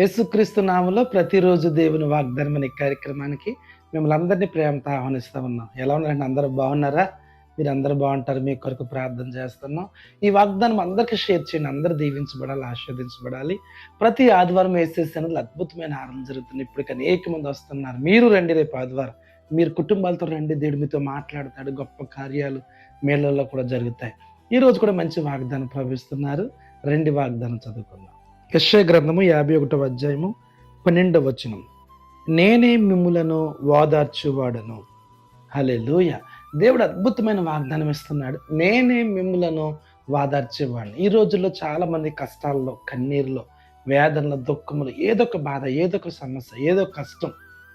యేసుక్రీస్తు నామంలో ప్రతిరోజు దేవుని వాగ్దానం అనే కార్యక్రమానికి మిమ్మల్ని అందరినీ ప్రేమతో ఆహ్వానిస్తూ ఉన్నాం. ఎలా ఉన్నారండి? అందరూ బాగున్నారా? మీరు అందరూ బాగుంటారు. మీ కొరకు ప్రార్థన చేస్తున్నాం. ఈ వాగ్దానం అందరికీ షేర్ చేయండి. అందరూ దీవించబడాలి ఆస్వాదించబడాలి ప్రతి ఆదివారం వేసేసి అనేది అద్భుతమైన ఆరం జరుగుతుంది. ఇప్పటికి అనేక మంది వస్తున్నారు. మీరు రండి రేపు ఆదివారం. మీరు కుటుంబాలతో రండి. దేవుడు మీతో మాట్లాడతాడు. గొప్ప కార్యాలు మేళల్లో కూడా జరుగుతాయి. ఈరోజు కూడా మంచి వాగ్దానం ప్రవేశిస్తున్నారు రెండు వాగ్దానం చదువుకుందాం. యశ్య గ్రంథము యాభై ఒకటవ అధ్యాయము పన్నెండవ వచనం. నేనే మిమ్ములను వాదార్చువాడను. హలే దేవుడు అద్భుతమైన వాగ్దానం ఇస్తున్నాడు. నేనే మిమ్ములను వాదార్చేవాడిని. ఈ రోజుల్లో చాలా మంది కష్టాల్లో కన్నీరులో వేదనలో దుఃఖములు ఏదో ఒక బాధ ఏదో ఒక సమస్య ఏదో కష్టం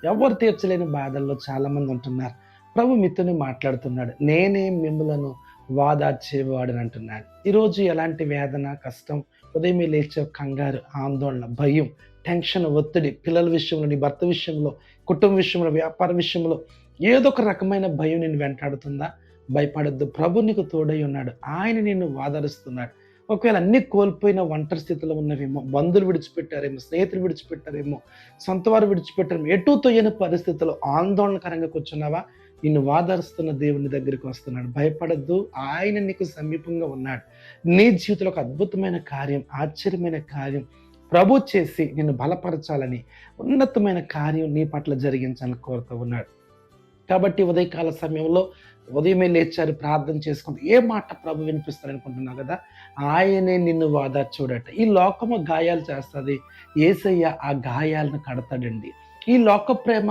ఎవరు తీర్చలేని బాధల్లో చాలా మంది ఉంటున్నారు. ప్రభు మీతోనే మాట్లాడుతున్నాడు. నేనే మిమ్ములను వాదార్చేవాడని అంటున్నాడు ఈరోజు ఎలాంటి వేదన కష్టం ఉదయం లేచే కంగారు ఆందోళన భయం టెన్షన్ ఒత్తిడి పిల్లల విషయంలో నీ భర్త విషయంలో కుటుంబ విషయంలో వ్యాపార విషయంలో ఏదో ఒక రకమైన భయం నేను వెంటాడుతుందా? భయపడద్దు. ప్రభు నీకు తోడై ఉన్నాడు. ఆయన నిన్ను వాదరుస్తున్నాడు. ఒకవేళ అన్ని కోల్పోయిన ఒంటరి స్థితిలో ఉన్నవేమో బంధువులు విడిచిపెట్టారేమో స్నేహితులు విడిచిపెట్టారేమో సొంత వారు విడిచిపెట్టారేమో ఎటు తొయ్యని పరిస్థితుల్లో ఆందోళనకరంగా కూర్చున్నావా? నిన్ను వాదరుస్తున్న దేవుని దగ్గరికి వస్తున్నాడు. భయపడద్దు. ఆయన నీకు సమీపంగా ఉన్నాడు. నీ జీవితంలో ఒక అద్భుతమైన కార్యం ఆశ్చర్యమైన కార్యం. ప్రభు చేసి నిన్ను బలపరచాలని ఉన్నతమైన కార్యం నీ పట్ల జరిగించాలని కోరుతూ ఉన్నాడు. కాబట్టి ఉదయకాల సమయంలో ఉదయమే లేచారు ప్రార్థన చేసుకుంటూ ఏ మాట ప్రభు వినిపిస్తారు అనుకుంటున్నావు కదా? ఆయనే నిన్ను వాదార్చుడట. ఈ లోకము గాయాలు చేస్తుంది. ఏసయ్య ఆ గాయాలను కడతాడండి. ఈ లోక ప్రేమ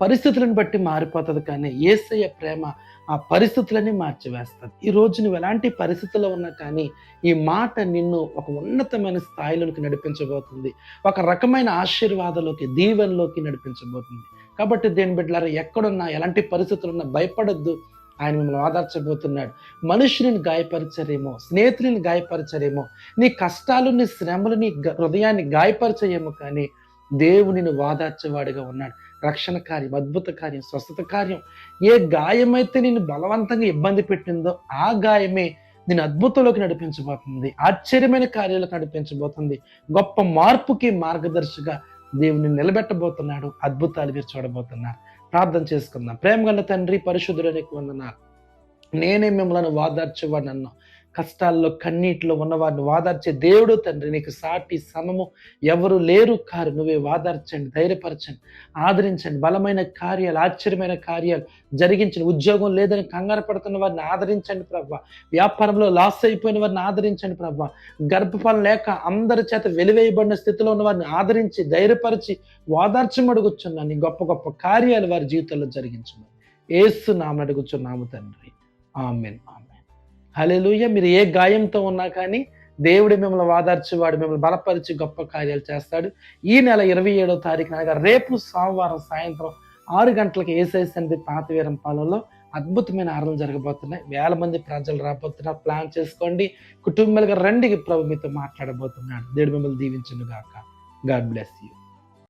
పరిస్థితులను బట్టి మారిపోతుంది కానీ ఏసయ్య ప్రేమ ఆ పరిస్థితులని మార్చివేస్తుంది. ఈ రోజు నువ్వు ఎలాంటి పరిస్థితుల్లో ఉన్నా కానీ ఈ మాట నిన్ను ఒక ఉన్నతమైన స్థాయిలోకి నడిపించబోతుంది. ఒక రకమైన ఆశీర్వాదంలోకి దీవెనలోకి నడిపించబోతుంది. కాబట్టి దేని బిడ్డలారా ఎక్కడున్నా ఎలాంటి పరిస్థితులు ఉన్నా భయపడద్దు. ఆయన మిమ్మల్ని ఆదర్చబోతున్నాడు. మనుషుని గాయపరచరేమో స్నేహితులను గాయపరచరేమో నీ కష్టాలు నీ శ్రమలు నీ హృదయాన్ని గాయపరచయేమో కానీ దేవునిని వాదార్చేవాడిగా ఉన్నాడు. రక్షణ కార్యం అద్భుత కార్యం స్వస్థత కార్యం. ఏ గాయమైతే నేను బలవంతంగా ఇబ్బంది పెట్టిందో ఆ గాయమే నేను అద్భుతంలోకి నడిపించబోతుంది. ఆశ్చర్యమైన కార్యాలకు నడిపించబోతుంది. గొప్ప మార్పుకి మార్గదర్శిగా దేవుని నిలబెట్టబోతున్నాడు. అద్భుతాలు మీరు చూడబోతున్నారు. ప్రార్థన చేసుకుందాం. ప్రేమ గల తండ్రి పరిశుద్ధుడానికి వందనాలు. నేనే మిమ్మల్ని వాదార్చేవాడిని నన్ను కష్టాల్లో కన్నీటిలో ఉన్నవారిని వాదార్చే దేవుడు తండ్రి నీకు సాటి సమము ఎవరు లేరు కారు. నువ్వే వాదార్చండి ధైర్యపరచండి ఆదరించండి. బలమైన కార్యాలు ఆశ్చర్యమైన కార్యాలు జరిగించండి. ఉద్యోగం లేదని కంగారు పడుతున్న వారిని ఆదరించండి ప్రభా. వ్యాపారంలో లాస్ అయిపోయిన వారిని ఆదరించండి ప్రభా. గర్భఫలం లేక అందరి చేత వెలివేయబడిన స్థితిలో ఉన్న వారిని ఆదరించి ధైర్యపరిచి వాదార్చమడుగుచున్నాను గొప్ప గొప్ప కార్యాలు వారి జీవితంలో జరిగించమని. ఏసు నామని అడుగుచున్నాము తండ్రి. Amen amen. హలెలుయ్య మీరు ఏ గాయంతో ఉన్నా కానీ దేవుడు మిమ్మల్ని వాదార్చేవాడు మిమ్మల్ని బలపరిచి గొప్ప కార్యాలు చేస్తాడు. ఈ నెల ఇరవై ఏడో తారీఖు అనగా రేపు సోమవారం సాయంత్రం ఆరు గంటలకు ఏసై అనేది పాతవీరం పాలనలో అద్భుతమైన ఆరాధనలు జరగబోతున్నాయి. వేల మంది ప్రజలు రాబోతున్నారు. ప్లాన్ చేసుకోండి. కుటుంబాలుగా రండి ప్రభు మీతో మాట్లాడబోతున్నాడు. దేవుడు మిమ్మల్ని దీవించును గాక గాడ్ బ్లెస్ యూ.